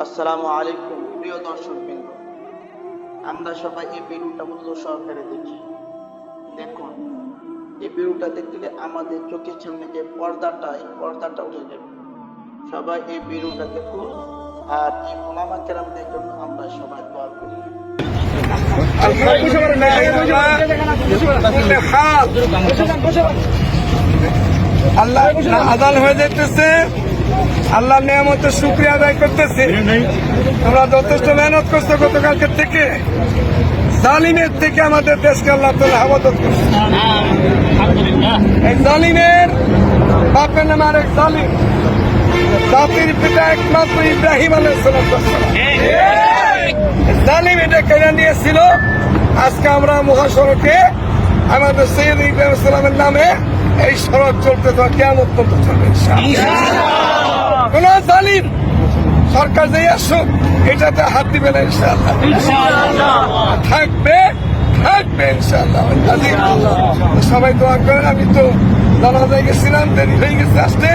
আসসালামু আলাইকুম প্রিয় দর্শক বৃন্দ আমরা সবাই এই ভিডিওটা মনোযোগ সহকারে দেখি দেখুন এই ভিডিওটা দেখতে গেলে আমাদের চোখের সামনে যে পর্দাটা এই পর্দাটা উঠে যাবে সবাই এই ভিডিওটা দেখুন আর এই মোলামা কেরামদের জন্য আমরা সবাই দোয়া করি আল্লাহ আদান হয়ে যেতেছে আল্লাহ নিয়ামতের শুক্রিয়া আদায় করতেছে। আমরা যথেষ্ট মেহনত করছ গতকালকে থেকে। জালিমের থেকে আমাদের দেশকে আল্লাহ তালা হেফাজত করছে। জালিমের বাপের নাম আরেক জালিম। জাতির পিতা একমাত্র ইব্রাহিম আলাই জালিম এটা কেড়ে নিয়েছিল। আজকে আমরা মহাসড়কে আমাদের সৈয়দ ইব্রাহিম সালামের নামে এই সড়ক চলতে তো কেমন পর্যন্ত চলবে জালিম সরকার যে আসুক, এটাতে হাত দিবে না ইনশাআল্লাহ। থাকবে থাকবে ইনশাআল্লাহ। কাজী সবাই দোয়া করেন, আমি তো জানা যায় গেছিলাম, দেরি হয়ে গেছে আসতে।